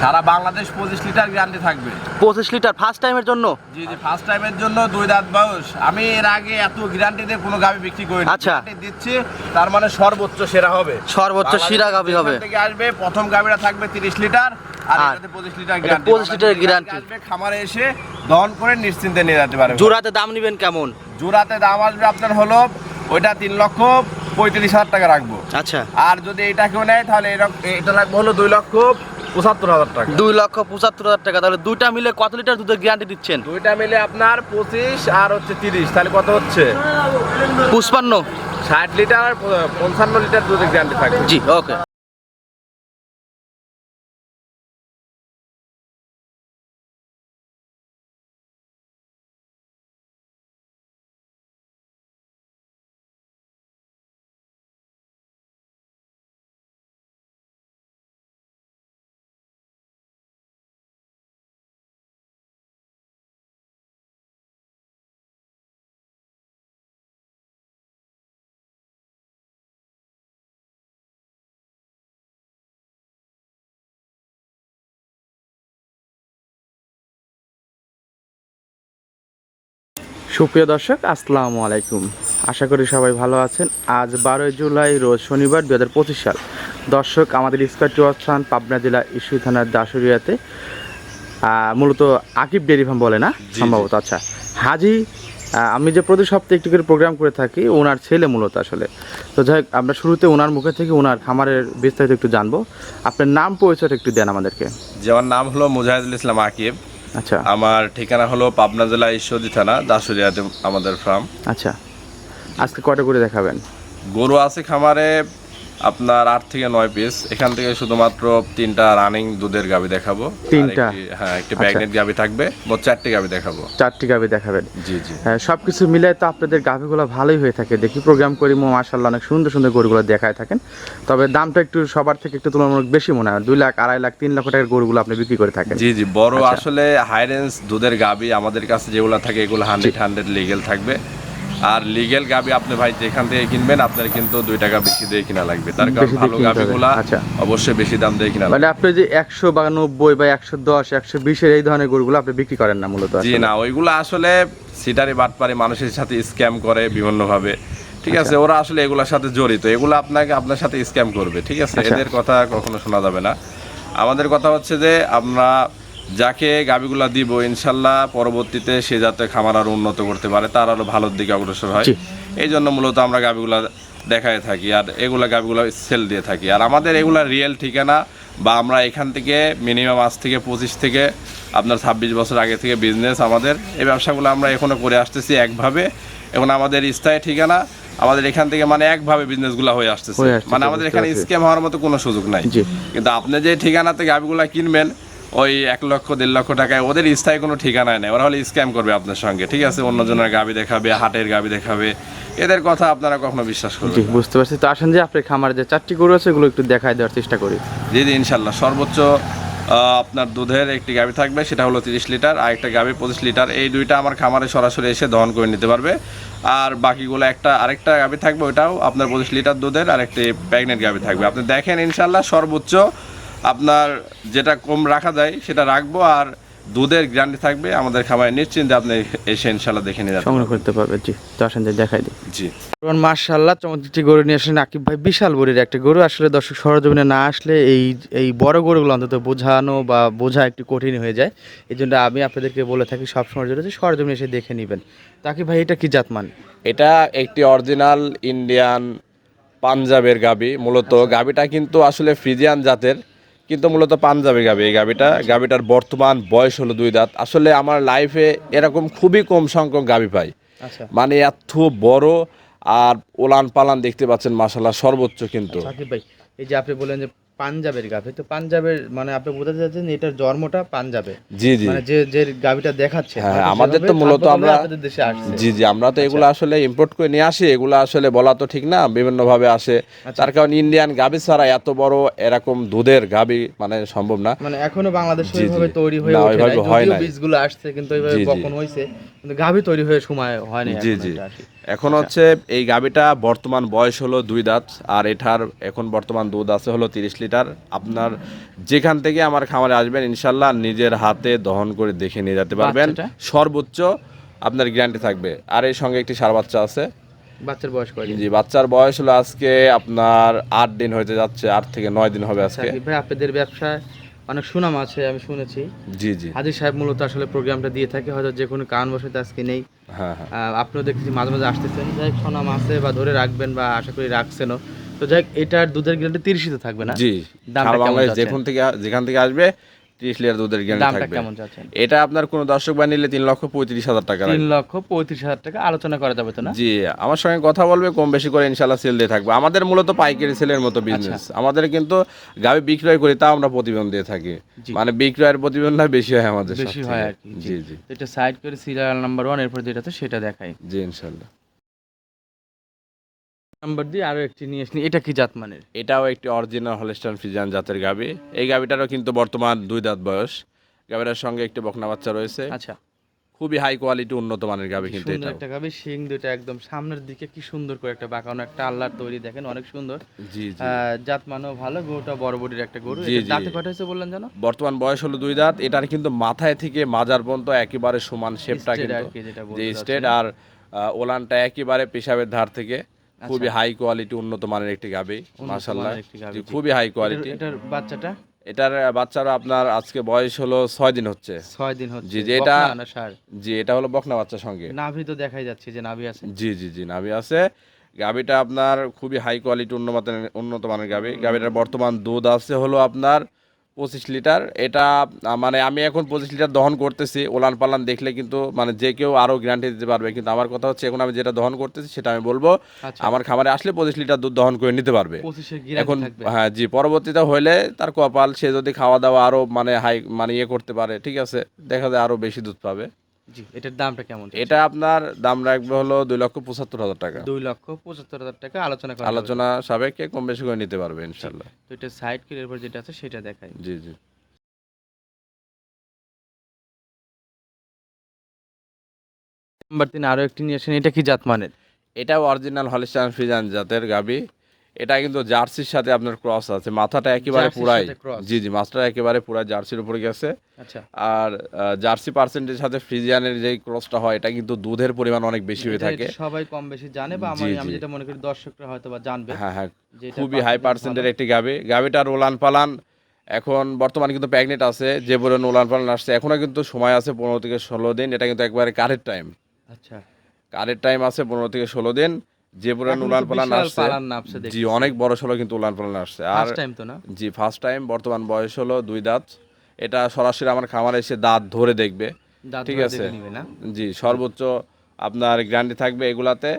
সারা বাংলাদেশ পঁচিশ litre guarantee থাকবে। পঁচিশ লিটার ফার্স্ট টাইমের জন্য? জি জি ফার্স্ট টাইমের জন্য দুই দাঁত বয়স। আমি এর আগে এত গ্যারান্টি দিয়ে কোনো গাবি বিক্রি করি আচ্ছা। দিচ্ছি তার মানে সর্বোচ্চ সেরা হবে। সর্বোচ্চ শিরা গাভী হবে। থেকে আসবে প্রথম গাবিটা থাকবে তিরিশ লিটার আর এটাতে পঁচিশ লিটার গ্যারান্টি 25 লিটার guarantee। আসবে খামারে এসে দহন করে নিশ্চিন্তে নিয়ে যেতে পারবে। জোড়াতে দাম নিবেন কেমন? জোড়াতে দাম আসবে আপনার হলো ওইটা তিন লক্ষ পঁয়ত্রিশ হাজার টাকা রাখব। আচ্ছা। আর যদি এটা কেউ নেয় তাহলে এটা লাগবে হলো দুই লক্ষ পঁচাত্তর হাজার টাকা। দুই লক্ষ পঁচাত্তর হাজার টাকা। তাহলে দুইটা মিলে কত লিটার দুধের গ্যারান্টি দিচ্ছেন? দুইটা মিলে আপনার পঁচিশ আর হচ্ছে তিরিশ। তাহলে কত হচ্ছে? পুষ্পান্ন ষাট লিটার আর পঞ্চান্ন লিটার দুধের গ্যারান্টি থাকবে। জি ওকে সুপ্রিয় দর্শক আসসালামু আলাইকুম। আশা করি সবাই ভালো আছেন। আজ বারোই জুলাই রোজ শনিবার দু হাজার পঁচিশ সাল। দর্শক আমাদের স্কোয়ারটি অবস্থান পাবনা জেলা ইস্যু থানার দাসুরিয়াতে মূলত আকিব ডেরি ফার্ম বলে না? সম্ভবত আচ্ছা। হাজি আমি যে প্রতি সপ্তাহে একটু করে প্রোগ্রাম করে থাকি ওনার ছেলে মূলত আসলে। তো যাই হোক, আমরা শুরুতে ওনার মুখে থেকে ওনার খামারের বিস্তারিত একটু জানব। আপনার নাম পরিচয়টা একটু দেন আমাদেরকে। যে আমার নাম হলো মুজাহিদুল ইসলাম আকিব। আচ্ছা। আমার ঠিকানা হলো পাবনা জেলা ঈশ্বরদী থানা দাসুরিয়াতে আমাদের ফার্ম আচ্ছা। আজকে কটা করে দেখাবেন? গরু আছে খামারে আপনার আট থেকে নয় পিস এখান থেকে শুধুমাত্র তিনটা রানিং দুধের গাবি দেখাবো। তিনটা? হ্যাঁ একটি আচ্ছা। প্যাগনেট গাবি থাকবে। মোট চারটি গাবি দেখাবো। চারটি গাভি দেখাবেন। জি জি। হ্যাঁ, সবকিছু মিলে তো আপনাদের গাভিগুলো ভালোই হয়ে থাকে। দেখি প্রোগ্রাম করি মার্শাল্লাহ অনেক সুন্দর সুন্দর গরুগুলো দেখায় থাকেন। তবে দামটা একটু সবার থেকে একটু তুলনামূলক বেশি মনে হয়। দুই লাখ আড়াই লাখ তিন লাখ টাকার গরুগুলো আপনি বিক্রি করে থাকেন। জি জি। বড় আচ্ছা। আসলে হাই রেঞ্জ দুধের গাবি আমাদের কাছে যেগুলো থাকে এগুলো হান্ড্রেড হান্ড্রেড লিগেল থাকবে। আর লিগেল গাবি আপনি ভাই যেখান থেকে কিনবেন আপনার কিন্তু দুই টাকা বেশি দিয়ে কিনা লাগবে তার কারণ ভালো। গাবিগুলা আচ্ছা। অবশ্যই বেশি দাম দিয়ে কিনা মানে আপনি যে একশো বা নব্বই বা একশো দশ একশো বিশের এই ধরনের গরুগুলো আপনি বিক্রি করেন না মূলত জি না ওইগুলো আসলে সিটারি বাটপারি মানুষের সাথে স্ক্যাম করে বিভিন্নভাবে ঠিক আছে আচ্ছা। ওরা আসলে এগুলোর সাথে জড়িত এগুলো আপনাকে আপনার সাথে স্ক্যাম করবে ঠিক আছে আচ্ছা। এদের কথা কখনো শোনা যাবে না আমাদের কথা হচ্ছে যে আমরা যাকে গাবিগুলা দিব ইনশাল্লাহ পরবর্তীতে সে যাতে খামার আরও উন্নত করতে পারে তার আরও ভালোর দিকে অগ্রসর হয়। এই জন্য মূলত আমরা গাবিগুলা দেখায় থাকি আর এগুলা গাবিগুলো সেল দিয়ে থাকি। আর আমাদের এগুলা রিয়েল ঠিকানা বা আমরা এখান থেকে মিনিমাম আজ থেকে পঁচিশ থেকে আপনার ছাব্বিশ বছর আগে থেকে বিজনেস আমাদের। এই ব্যবসাগুলো আমরা এখনও করে আসতেছি একভাবে। এখন আমাদের স্থায়ী ঠিকানা আমাদের এখান থেকে মানে একভাবে বিজনেসগুলো হয়ে আসতেছে। হয়ে আসতেছে, মানে আমাদের এখানে। স্ক্যাম হওয়ার মতো কোনো সুযোগ নাই। কিন্তু আপনি যে ঠিকানাতে গাবিগুলো কিনবেন ওই এক লক্ষ দেড় লক্ষ টাকায়। ওদের স্থায়ী কোনো ঠিকানায় নেই। ওরা হলে স্ক্যাম করবে আপনার সঙ্গে ঠিক আছে? অন্যজনের গাবি দেখাবে হাটের গাবি দেখাবে। এদের কথা আপনারা কখনো বিশ্বাস করবেন বুঝতে পারছি। তো আসেন যে আপনার খামারে যে চারটি গরু আছে এগুলো একটু দেখায় দেওয়ার চেষ্টা করি। জি জি ইনশাল্লাহ সর্বোচ্চ আপনার দুধের একটি গাবি থাকবে সেটা হলো তিরিশ লিটার আর একটা গাবি পঁচিশ লিটার। এই দুইটা আমার খামারে সরাসরি এসে দহন করে নিতে পারবে। আর বাকিগুলো একটা আরেকটা গাবি থাকবে ওটাও আপনার পঁচিশ লিটার দুধের আর একটি প্রেগনেন্ট গাবি থাকবে। আপনি দেখেন ইনশাল্লাহ সর্বোচ্চ আপনার যেটা কম রাখা যায় সেটা রাখব আর দুধের গ্যারান্টি থাকবে আমাদের খামারে নিশ্চিন্তে আপনি এসে ইনশাল্লাহ দেখে নিয়ে যাবেন। সংগ্রহ করতে পারবে জি। তো আসেন যে দেখাই দিই। জি। কারণ মার্শাল্লাহ চমৎকার গরু নিয়ে আসলেন আকিব ভাই বিশাল বড়ির একটা গরু। আসলে দর্শক সরজমিনে না আসলে এই এই বড় গরুগুলো অন্তত বোঝানো বা বোঝা একটু কঠিন হয়ে যায়। এই জন্য আমি আপনাদেরকে বলে থাকি সবসময় জন্য যে সরজমিনে এসে দেখে নেবেন। তাকি ভাই এটা কি জাতমান? এটা একটি অরিজিনাল ইন্ডিয়ান পাঞ্জাবের গাবি মূলত গাবিটা কিন্তু আসলে ফ্রিজিয়ান জাতের। কিন্তু মূলত পাঞ্জাবি গাবি এই গাবিটা। গাবিটার বর্তমান বয়স হলো দুই দাঁত। আসলে আমার লাইফে এরকম খুবই কম সংখ্যক গাবি পাই। আচ্ছা। মানে এত বড় আর ওলান পালান দেখতে পাচ্ছেন মাসাল্লাহ সর্বোচ্চ কিন্তু। এই যে আপনি বলেন যে পাঞ্জাবের গাভি তো পাঞ্জাবের মানে আপনি বোঝাতে চাচ্ছেন এটার জন্মটা পাঞ্জাবে। জি জি। মানে যে যে গাভিটা দেখাচ্ছে হ্যাঁ, আমাদের তো মূলত আমরা- আপনাদের দেশে আসছে। জি জি আমরা তো এগুলো আসলে ইম্পোর্ট করে নিয়ে আসি এগুলো আসলে বলা তো ঠিক না বিভিন্ন ভাবে আসে তার কারণ ইন্ডিয়ান গাবি ছাড়া এত বড় এরকম দুধের গাবি মানে সম্ভব না। মানে এখনও বাংলাদেশ। ওইভাবে তৈরি হয়ে না, ওঠে নাই। যদিও বীজগুলো আসছে কিন্তু ওইভাবে। বপন হয়েছে কিন্তু গাভি তৈরি হয়ে সময় হয়নি জি জি। এখন হচ্ছে এই গাবিটা বর্তমান বয়স হলো দুই দাঁত আর এটার এখন বর্তমান দুধ আছে হলো তিরিশ লিটার লিটার আপনার যেখান থেকে আমার খামারে আসবেন ইনশাল্লাহ নিজের হাতে দহন করে দেখে নিয়ে যেতে পারবেন। সর্বোচ্চ আপনার গ্যারান্টি থাকবে। আর এর সঙ্গে একটি সার বাচ্চা আছে। বাচ্চার বয়স কয়দিন? জি বাচ্চার বয়স হলো আজকে আপনার আট দিন হতে যাচ্ছে আট থেকে নয় দিন হবে আজকে। ভাই আপনাদের ব্যবসায় অনেক সুনাম আছে আমি শুনেছি। জি জি। হাজির সাহেব মূলত আসলে প্রোগ্রামটা দিয়ে থাকে হয়তো যে কোনো কারণবশত আজকে নেই। হ্যাঁ হ্যাঁ। আপনিও দেখছি মাঝে মাঝে আসতেছেন। যাই সুনাম আছে বা ধরে রাখবেন বা আশা করি রাখছেনও। তো যাই এটার দুধের গ্যারান্টি তিরিশই তো থাকবে না? জি দামটা সারা বাংলাদেশ? যেখান থেকে যেখান থেকে আসবে ত্রিশ লিটার দুধের গ্যারান্টি থাকবে। এটা আপনার কোনো দর্শক বা নিলে তিন লক্ষ পঁয়ত্রিশ হাজার টাকা তিন লক্ষ পঁয়ত্রিশ হাজার টাকা আলোচনা করা যাবে তো না? জি আমার সঙ্গে কথা বলবে কম বেশি করে ইনশাল্লাহ সেল দিয়ে থাকবে। আমাদের মূলত পাইকারি সেলের মতো বিজনেস আমাদের কিন্তু গাড়ি বিক্রয় করি তাও আমরা প্রতিবেদন দিয়ে থাকি। মানে বিক্রয়ের প্রতিবেদনটা বেশি হয় আমাদের বেশি হয় আর কি জি। জি এটা সাইড করে সিরিয়াল নাম্বার ওয়ান এরপর যেটা তো সেটা দেখাই। জি ইনশাল্লাহ নাম্বার দিয়ে আরও একটি নিয়ে আসনি। এটা কি জাত মানের? এটাও একটি অরিজিনাল হলস্টান ফিজান জাতের গাবি। এই গাবিটারও কিন্তু বর্তমান দুই দাঁত বয়স। গাবিটার সঙ্গে একটি বকনা বাচ্চা রয়েছে। আচ্ছা। খুবই হাই কোয়ালিটি উন্নত মানের গাবি কিন্তু এটা একটা গাবি শিং দুটো একদম সামনের দিকে কি সুন্দর করে একটা বাঁকানো একটা আল্লাহর তৈরি দেখেন অনেক সুন্দর। জি জাত মানও ভালো গরুটা বড় বডির একটা গরু। দাঁতে কটা হয়েছে বললেন জানো বর্তমান বয়স হলো দুই দাঁত। এটার কিন্তু মাথায় থেকে মাজার পর্যন্ত একেবারে সমান শেপটা কিন্তু। যে স্টেট আর ওলানটা একেবারে পেশাবের ধার থেকে। খুবই হাই কোয়ালিটি উন্নত মানের একটি গাবি মাশাল্লাহ। খুবই হাই কোয়ালিটি এটার- বাচ্চাটা? এটার বাচ্চারা আপনার আজকে বয়স হলো ছয় দিন হচ্ছে। ছয় দিন হচ্ছে। জি, এটা-? জি এটা হলো বকনা বাচ্চার সঙ্গে। নাভি তো দেখাই যাচ্ছে যে নাভি আছে। জি জি জি নাভি আছে। গাবিটা আপনার খুবই হাই কোয়ালিটি উন্নত মানের উন্নত মানের গাবি। গাবিটার বর্তমান দুধ আছে হলো আপনার পঁচিশ লিটার। এটা মানে আমি এখন পঁচিশ লিটার দহন করতেছি ওলান পালান দেখলে কিন্তু মানে যে কেউ আরও গ্যারান্টি দিতে পারবে। কিন্তু আমার কথা হচ্ছে এখন আমি যেটা দহন করতেছি সেটা আমি বলব আচ্ছা। আমার খামারে আসলে পঁচিশ লিটার দুধ দহন করে নিতে পারবে। এখন হ্যাঁ জি পরবর্তীতে হলে তার কপাল সে যদি খাওয়া দাওয়া আরও মানে হাই মানে ইয়ে করতে পারে ঠিক আছে দেখা যায় আরও বেশি দুধ পাবে। জি এটার দামটা কেমন এটা আপনার দাম রাখবে হলো দুই লক্ষ পঁচাত্তর হাজার টাকা। দুই লক্ষ পঁচাত্তর হাজার টাকা আলোচনা করা আলোচনা সাবেককে কম বেশি করে নিতে পারবে ইনশাল্লাহ তো এটা সাইড করে এরপর যেটা আছে সেটা দেখাই। জি জি। নাম্বার তিন আরও একটি নিয়ে আসেন এটা কি জাত মানের? এটাও অরিজিনাল হলিস্টান ফ্রিজান জাতের গাবি। এটা কিন্তু জার্সির সাথে আপনার ক্রস আছে। মাথাটা একেবারে পুরাই। জি জি মাছটা একেবারে পুরাই জার্সির উপরে গেছে। আচ্ছা। আর জার্সি পার্সেন্টের সাথে ফ্রিজিয়ানের যে ক্রসটা হয় এটা কিন্তু দুধের পরিমাণ অনেক বেশি হয়ে থাকে। সবাই কম বেশি জানে বা আমি যেটা মনে করি দর্শকরা হয়তো বা জানবে হ্যাঁ হ্যাঁ। খুবই হাই পার্সেন্টের একটি গাবি। গাবিটার ওলান পালান। এখন বর্তমানে কিন্তু প্যাগনেট আছে যে বলে ওলান পালান আসছে। এখনও কিন্তু সময় আছে পনেরো থেকে ষোলো দিন। এটা কিন্তু একবারে কারের টাইম আচ্ছা। কারের টাইম আছে পনেরো থেকে ষোলো দিন। যে পরিমাণ এখন উলান পালান আসছে। জি অনেক বড় সড়ো কিন্তু উলান পালান আসছে। আর টাইম তো না? জি ফার্স্ট টাইম বর্তমান বয়স হলো দুই দাঁত। এটা সরাসরি আমার খামারে এসে দাঁত ধরে দেখবে। ঠিক আছে। জি সর্বোচ্চ আপনার গ্যারান্টি থাকবে এগুলাতে।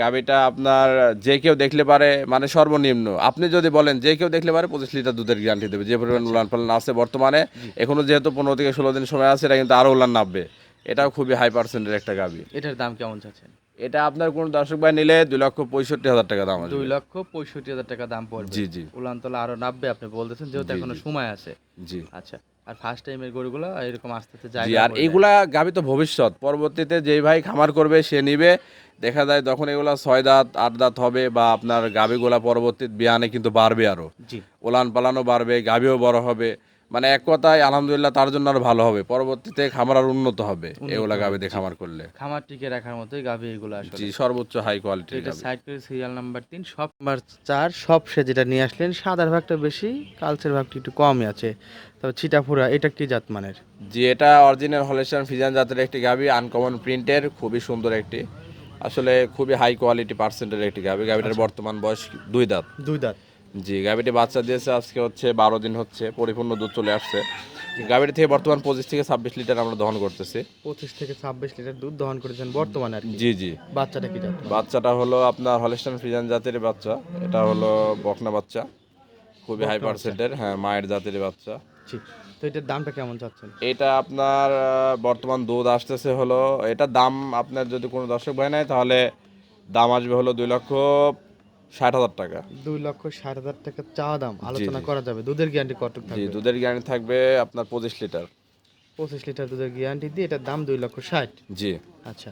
গাবিটা আপনার যে কেউ দেখলে পারে মানে সর্বনিম্ন। আপনি যদি বলেন যে কেউ দেখলে পারে পঁচিশ লিটার দুধের গ্যারান্টি দেবে। যে পরিমাণ। উলান পালান আছে বর্তমানে। এখনও যেহেতু পনেরো থেকে ষোলো দিন সময় আছে এটা কিন্তু আরও উলান নামবে। এটাও খুবই হাই পার্সেন্টের একটা গাবি এটার দাম কেমন চাচ্ছেন? এটা আপনার কোনো দর্শক ভাই নিলে দুই লক্ষ পঁয়ষট্টি হাজার টাকা দাম আছে দুই লক্ষ পঁয়ষট্টি হাজার টাকা দাম পড়বে। জি জি। উলানতলা আরও নামবে আপনি বলতেছেন যেহেতু এখনও সময় আছে। জি। আচ্ছা আর ফার্স্ট টাইমের গরুগুলো এরকম আস্তে আস্তে জায়গা আর এইগুলা গাবি তো ভবিষ্যৎ। পরবর্তীতে যেই ভাই খামার করবে সে নিবে। দেখা যায় তখন এগুলা ছয় দাঁত আট দাঁত হবে বা আপনার গাবিগুলা পরবর্তী বিয়ানে কিন্তু বাড়বে আরও। জি। ওলান পালানো বাড়বে গাবিও বড় হবে। মানে এক কথায় আলহামদুলিল্লাহ তার জন্য আরও ভালো হবে। পরবর্তীতে খামার আর উন্নত হবে এগুলা গাবিতে খামার করলে। খামার টিকে রাখার মতোই গাভী এগুলো আসলে। জি সর্বোচ্চ হাই তো কোয়ালিটির এটা গাবি সাইড করে সিরিয়াল নাম্বার তিন সব নাম্বার চার সব সে যেটা নিয়ে আসলেন সাদার ভাগটা বেশি কালচের ভাগটা একটু কমই আছে। তবে চিটাফুরা এটা কি জাত মানের জি এটা অরিজিনাল হলেশন ফিজান জাতের একটি গাবি আনকমন প্রিন্টের খুবই সুন্দর একটি। আসলে খুবই হাই কোয়ালিটি পার্সেন্টের একটি গাবি গাবিটার বর্তমান বয়স দুই দাঁত। দুই দাঁত। জি গাভিটি বাচ্চা দিয়েছে আজকে হচ্ছে বারো দিন হচ্ছে পরিপূর্ণ দুধ চলে আসছে। গাভিটি থেকে বর্তমান পঁচিশ থেকে ছাব্বিশ লিটার আমরা দহন করতেছি। পঁচিশ থেকে ছাব্বিশ লিটার দুধ দহন করেছেন বর্তমানে আর জি জি। বাচ্চাটা কি জাত? বাচ্চাটা হলো আপনার হলেস্টান ফ্রিজান জাতের বাচ্চা এটা হলো বকনা বাচ্চা খুবই হাই পার্সেন্টের হ্যাঁ মায়ের জাতের বাচ্চা। জি তো এটার দামটা কেমন চাচ্ছেন? এটা আপনার বর্তমান দুধ আসতেছে হলো এটা দাম আপনার যদি কোনো দর্শক ভাই নেয় তাহলে দাম আসবে হলো দুই লক্ষ ষাট হাজার টাকা। দুই লক্ষ ষাট হাজার টাকা চাওয়া দাম আলোচনা করা যাবে। দুধের গ্যারান্টি কত থাকবে? দুধের গ্যারান্টি থাকবে আপনার পঁচিশ লিটার। পঁচিশ লিটার দুধের গ্যারান্টি দিয়ে এটার দাম দুই লক্ষ ষাট। জি। আচ্ছা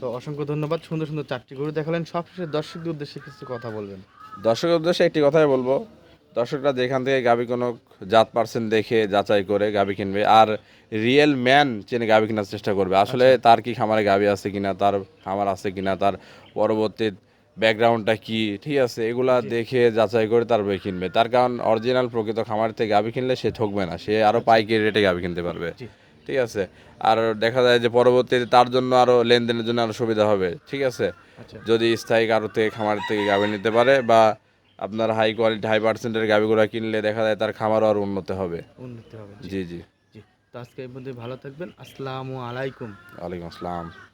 তো অসংখ্য ধন্যবাদ। সুন্দর সুন্দর চারটি গরু দেখালেন। সবশেষে দর্শকদের উদ্দেশ্যে কিছু কথা বলবেন। দর্শকের উদ্দেশ্যে একটি কথাই বলব। দর্শকরা যেখান থেকে গাভী কোনো জাত পার্সেন্ট দেখে যাচাই করে গাভী কিনবে। আর রিয়েল ম্যান চেনে গাভী কেনার চেষ্টা করবে। আসলে তার কি খামারে গাভী আছে কিনা তার খামার আছে কিনা তার পরবর্তী ব্যাকগ্রাউন্ডটা কি? ঠিক আছে এগুলা দেখে যাচাই করে তারপরে কিনবে। তার কারণ অরিজিনাল প্রকৃত খামার থেকে গাভী কিনলে সে ঠকবে না সে আরও পাইকারি রেটে গাভী কিনতে পারবে। ঠিক আছে আর দেখা যায় যে পরবর্তীতে তার জন্য আরও লেনদেনের জন্য আরও সুবিধা হবে। ঠিক আছে আচ্ছা। যদি স্থায়ী কারও থেকে খামার থেকে গাভী নিতে পারে বা আপনার হাই কোয়ালিটি হাই পার্সেন্টের গাভীগুলো কিনলে দেখা যায় তার খামারও আরও উন্নত হবে। উন্নতি হবে জি। জি জি। জি তো আজকে এই পর্যন্ত ভালো থাকবেন। আসসালামু আলাইকুম। ওয়ালাইকুম আসসালাম।